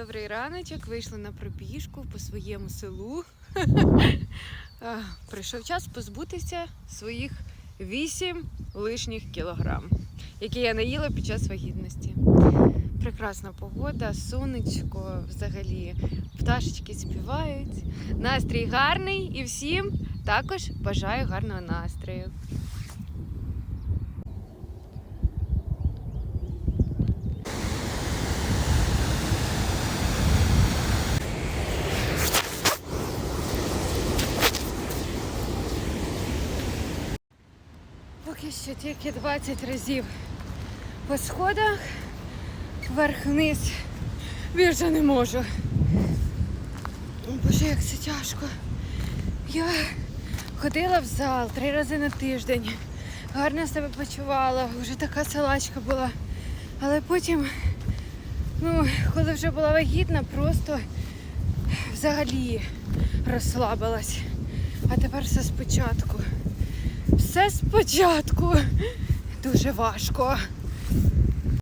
добрий раночок. Вийшли на пробіжку по своєму селу. Прийшов час позбутися своїх 8 лишніх кілограм, які я наїла під час вагітності. Прекрасна погода, сонечко, взагалі пташечки співають. Настрій гарний і всім також бажаю гарного настрою. Поки що тільки 20 разів по сходах, вверх-вниз. Більше не можу. О, Боже, як це тяжко. Я ходила в зал три рази на тиждень. Гарно себе почувала, вже така салачка була. Але потім, ну, коли вже була вагітна, просто взагалі розслабилась. А тепер все спочатку все спочатку. Дуже важко.